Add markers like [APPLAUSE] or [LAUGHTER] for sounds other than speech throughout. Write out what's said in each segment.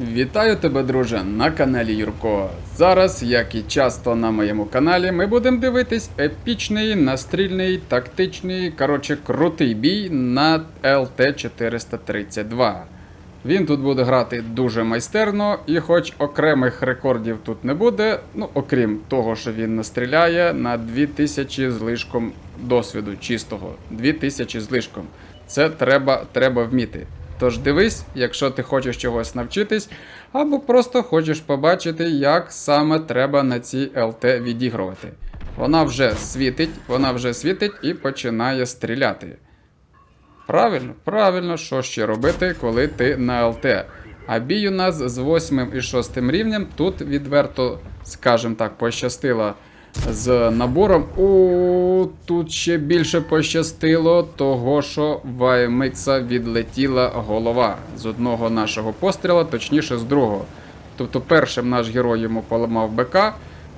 Вітаю тебе, друже, на каналі Юрко. Зараз, як і часто на моєму каналі, ми будемо дивитись епічний, настрільний, тактичний, коротше, крутий бій на ЛТ-432. Він тут буде грати дуже майстерно, і хоч окремих рекордів тут не буде, ну окрім того, що він настріляє на 2000 з лишком досвіду чистого. 2000 з лишком. Це треба, треба вміти. Тож дивись, якщо ти хочеш чогось навчитись, або просто хочеш побачити, як саме треба на цій ЛТ відігрувати. Вона вже світить, вона вже світить і починає стріляти. Правильно, правильно, що ще робити, коли ти на ЛТ. А бій у нас з 8 і 6 рівнем. Тут відверто, скажімо так, пощастило з набором. О, тут ще більше пощастило, того що в AMX відлетіла голова з одного нашого постріла, точніше з другого. Тобто першим наш герой йому поламав БК,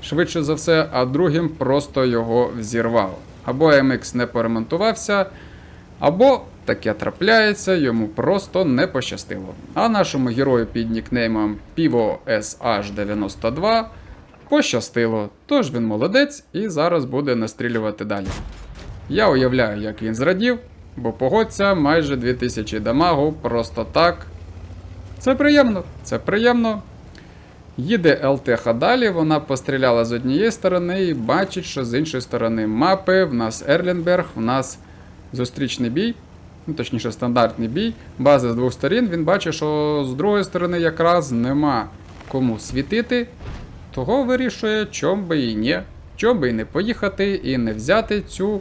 швидше за все, а другим просто його взірвав. Або AMX не поремонтувався. Або таке трапляється, йому просто не пощастило. А нашому герою під нікнеймом Pivo SH92 пощастило, тож він молодець і зараз буде настрілювати далі. Я уявляю, як він зрадів, бо погодься майже 2000 дамагу просто так. Це приємно, це приємно. Їде ЛТХ далі, вона постріляла з однієї сторони і бачить, що з іншої сторони мапи в нас Ерлінберг, в нас зустрічний бій, ну точніше стандартний бій, бази з двох сторін. Він бачить, що з другої сторони якраз нема кому світити, того вирішує, чом би і ні, чом би і не поїхати і не взяти цю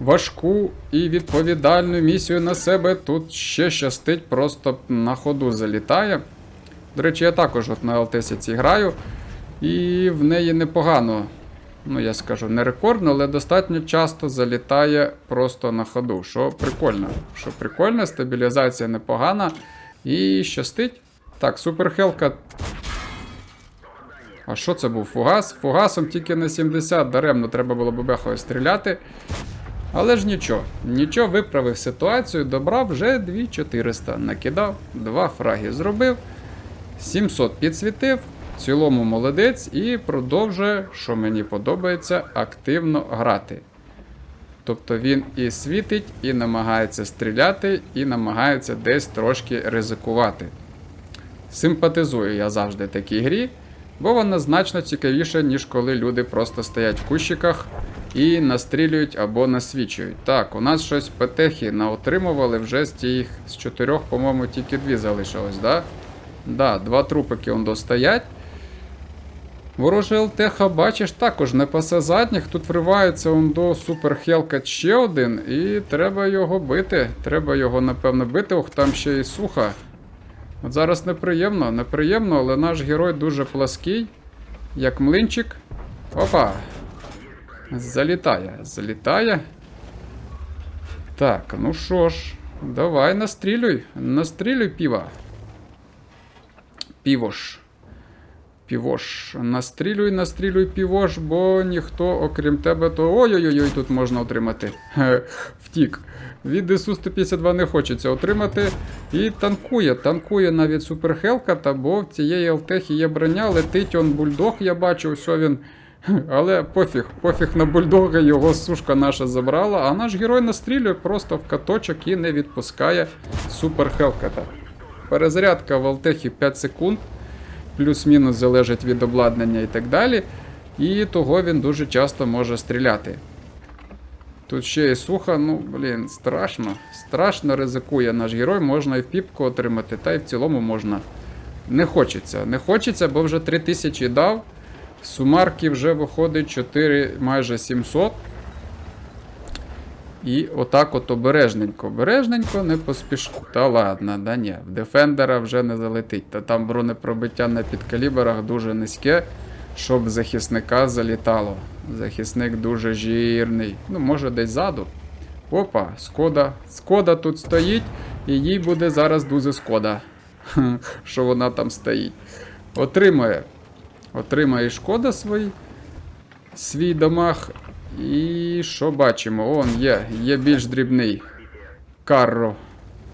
важку і відповідальну місію на себе. Тут ще щастить, просто на ходу залітає. До речі, я також от на ЛТС граю, і в неї непогано, ну я скажу, не рекордно, але достатньо часто залітає просто на ходу. Що прикольно, що прикольно, стабілізація непогана і щастить. Так, суперхелка. А що це був? Фугас? Фугасом тільки на 70 даремно треба було бебехою стріляти. Але ж нічого, нічого виправив ситуацію, добрав вже 2400. Накидав, два фраги зробив. 700 підсвітив, в цілому молодець і продовжує, що мені подобається, активно грати. Тобто він і світить, і намагається стріляти, і намагається десь трошки ризикувати. Симпатизую я завжди такій грі, бо вона значно цікавіша, ніж коли люди просто стоять в кущиках і настрілюють або насвічують. Так, у нас щось петехи наотримували вже з тих з чотирьох, по-моєму, тільки дві залишилось, да? Да, два трупики он достоять. Ворожий ЛТХ, бачиш, також не пасе задніх. Тут вривається он до Супер Хелкат ще один, і треба його бити. Треба його, напевно, бити. Ох, там ще і суха. От зараз неприємно, неприємно, але наш герой дуже плаский, як млинчик. Опа! Залітає, залітає. Так, ну що ж, давай настрілюй, настрілюй піва. Півош. Півош. Настрілюй, настрілюй півош, бо ніхто, окрім тебе, то. Ой-ой-ой, тут можна отримати. Втік. Від СУ-152 не хочеться отримати. І танкує, танкує навіть суперхелка, та бо в цієї ЛТХ є броня, летить он бульдог, я бачу, що він. Але пофіг, пофіг на бульдога, його сушка наша забрала, а наш герой настрілює просто в каточок і не відпускає суперхелката. Перезарядка в Алтехі 5 секунд, плюс-мінус залежить від обладнання і так далі. І того він дуже часто може стріляти. Тут ще і суха, ну, блін, страшно. Страшно ризикує наш герой, можна і в піпку отримати, та й в цілому можна. Не хочеться. Не хочеться, бо вже 3000 дав. Сумарки вже виходить 4 майже 700. І отак от обережненько, обережненько, не поспіш. Та ладно, да ні, в Дефендера вже не залетить. Та там бронепробиття на підкаліберах дуже низьке, щоб захисника залітало. Захисник дуже жирний. Ну, може, десь ззаду. Опа, Скода. Скода тут стоїть, і їй буде зараз дуже скода. [LAUGHS] Що вона там стоїть. Отримує. Отримає шкода свій, свій дамаг. І що бачимо? Он є, є більш дрібний. Карро.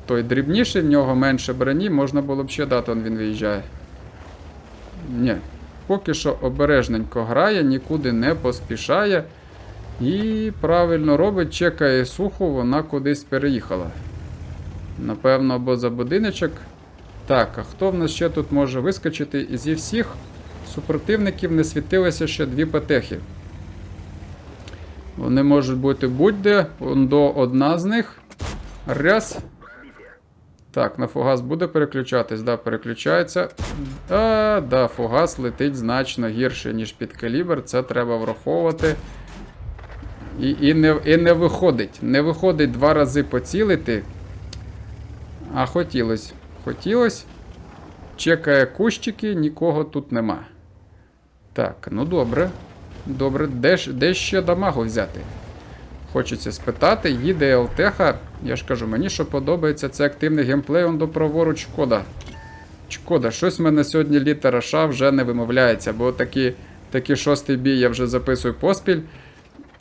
той дрібніший, в нього менше броні, можна було б ще дати, він виїжджає. Ні. Поки що обережненько грає, нікуди не поспішає. І правильно робить, чекає суху, вона кудись переїхала. Напевно, або за будиночок. Так, а хто в нас ще тут може вискочити? Зі всіх супротивників не світилися ще дві петехи. Вони можуть бути будь-де, до одна з них. Раз. Так, на фугас буде переключатись, да, переключається. А, да, фугас летить значно гірше, ніж під калібр. Це треба враховувати. І, і, не, і не виходить. Не виходить два рази поцілити. А хотілось. Хотілось. Чекає кущики, нікого тут нема. Так, ну добре. Добре, де, де ще дамагу взяти? Хочеться спитати, їде ЛТХ. Я ж кажу, мені що подобається, це активний геймплей, он до праворуч шкода. Шкода, щось в мене сьогодні літера Ш вже не вимовляється, бо такі, такий шостий бій я вже записую поспіль.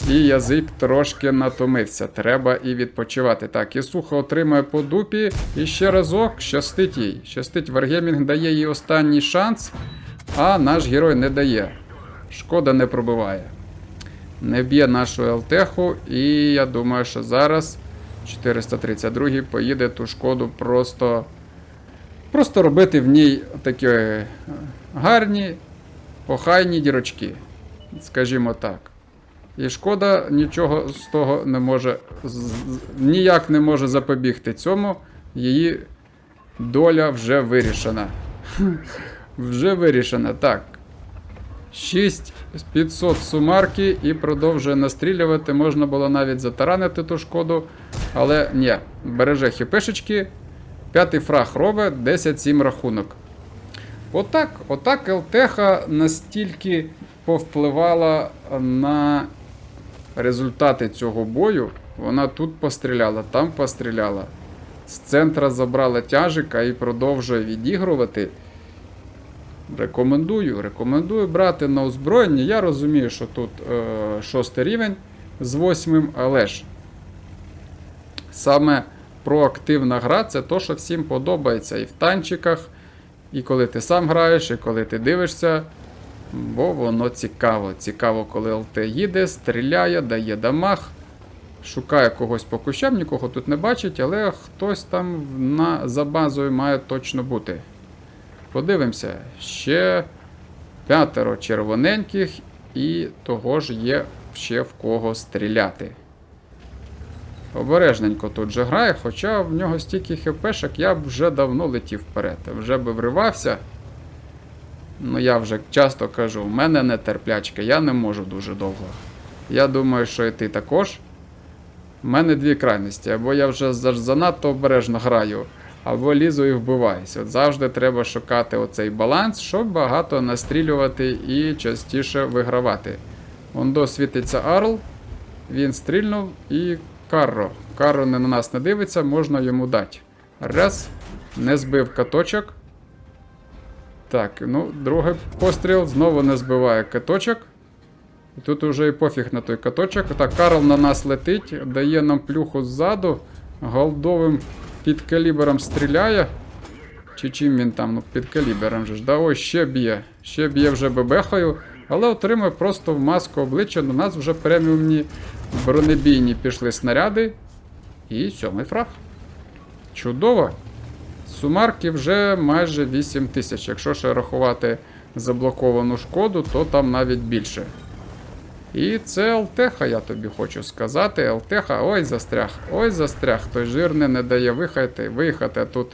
І язик трошки натомився. Треба і відпочивати. Так, і сухо отримує по дупі. І ще разок щастить їй. Щастить, Wargaming дає їй останній шанс, а наш герой не дає. Шкода не пробиває. Не б'є нашу ЛТХу, і я думаю, що зараз 432 поїде ту шкоду просто. Просто робити в ній такі е, гарні, охайні дірочки. Скажімо так. І шкода нічого з того не може, ніяк не може запобігти цьому. Її доля вже вирішена. [LAUGHS] Вже вирішена. Так. 6500 сумарки і продовжує настрілювати. Можна було навіть затаранити ту шкоду. Але ні, береже хіпешечки. П'ятий фраг робить 10-7 рахунок. Отак, отак ЛТХ настільки повпливала на результати цього бою. Вона тут постріляла, там постріляла. З центра забрала тяжика і продовжує відігрувати. Рекомендую, рекомендую брати на озброєння. Я розумію, що тут е, шостий рівень з восьмим, але ж саме проактивна гра це то, що всім подобається і в танчиках, і коли ти сам граєш, і коли ти дивишся. Бо воно цікаво. Цікаво, коли ЛТ їде, стріляє, дає дамаг, шукає когось по кущам, нікого тут не бачить, але хтось там на, за базою має точно бути. Подивимося, ще п'ятеро червоненьких, і того ж є ще в кого стріляти. Обережненько тут же грає, хоча в нього стільки хпшок, я б вже давно летів вперед, вже би вривався. Ну, я вже часто кажу, в мене не терплячка, я не можу дуже довго. Я думаю, що і ти також. У мене дві крайності. Або я вже занадто обережно граю, або лізу і вбиваюсь. От завжди треба шукати оцей баланс, щоб багато настрілювати і частіше вигравати. Ондо світиться Арл, він стрільнув і Карро. Карро не на нас не дивиться, можна йому дати. Раз, не збив каточок. Так, ну, другий постріл знову не збиває каточок. І тут уже і пофіг на той каточок. Так, Карл на нас летить, дає нам плюху ззаду. Голдовим підкалібером стріляє. Чи чим він там? Ну, підкалібером же ж. Да, ось ще б'є. Ще б'є вже бебехою. Але отримує просто в маску обличчя. До нас вже преміумні бронебійні пішли снаряди. І сьомий фраг. Чудово. Сумарки вже майже 8 тисяч. Якщо ще рахувати заблоковану шкоду, то там навіть більше. І це Алтеха, я тобі хочу сказати. Алтеха, ой, застряг, ой, застряг. Той жирний не дає виїхати, виїхати. Тут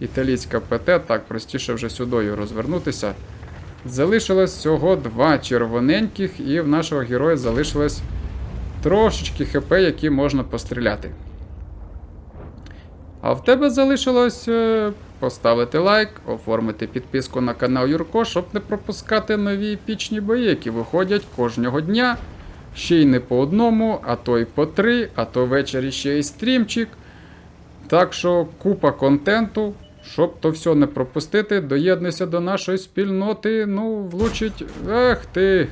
італійська ПТ, так простіше вже сюдою розвернутися. Залишилось всього два червоненьких, і в нашого героя залишилось трошечки ХП, які можна постріляти. А в тебе залишилось е, поставити лайк, оформити підписку на канал Юрко, щоб не пропускати нові епічні бої, які виходять кожного дня. Ще й не по одному, а то й по три, а то ввечері ще й стрімчик. Так що купа контенту, щоб то все не пропустити, доєднуйся до нашої спільноти. Ну, влучить. Ех ти,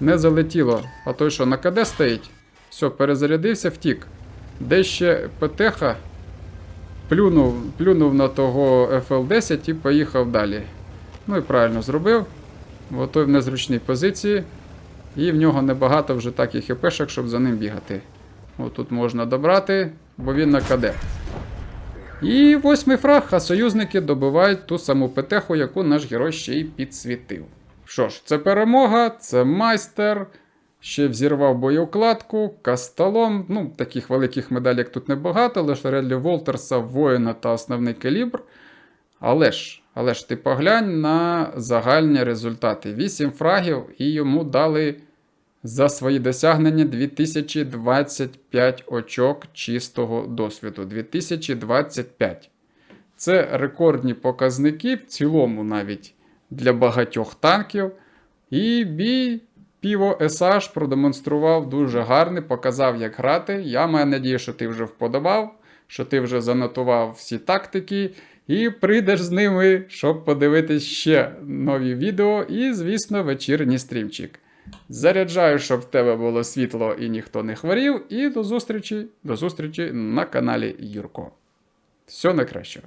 не залетіло. А той що, на КД стоїть? Все, перезарядився, втік. Де ще ПТХ? Плюнув, плюнув на того FL10 і поїхав далі. Ну і правильно зробив. Бо той в незручній позиції. І в нього небагато вже так і щоб за ним бігати. Отут можна добрати, бо він на КД. І восьмий фраг, а союзники добивають ту саму петеху, яку наш герой ще й підсвітив. Що ж, це перемога, це майстер. Ще взірвав боєукладку, касталом. Ну, таких великих медалей тут небагато, лише Редлі Волтерса, воїна та основний калібр. Але ж, але ж ти поглянь на загальні результати. 8 фрагів і йому дали за свої досягнення 2025 очок чистого досвіду. 2025. Це рекордні показники в цілому навіть для багатьох танків. І бій Піво SH продемонстрував дуже гарний, показав, як грати. Я маю надію, що ти вже вподобав, що ти вже занотував всі тактики. І прийдеш з ними, щоб подивитись ще нові відео і, звісно, вечірній стрімчик. Заряджаю, щоб в тебе було світло і ніхто не хворів. І до зустрічі, до зустрічі на каналі Юрко. Всього найкращого.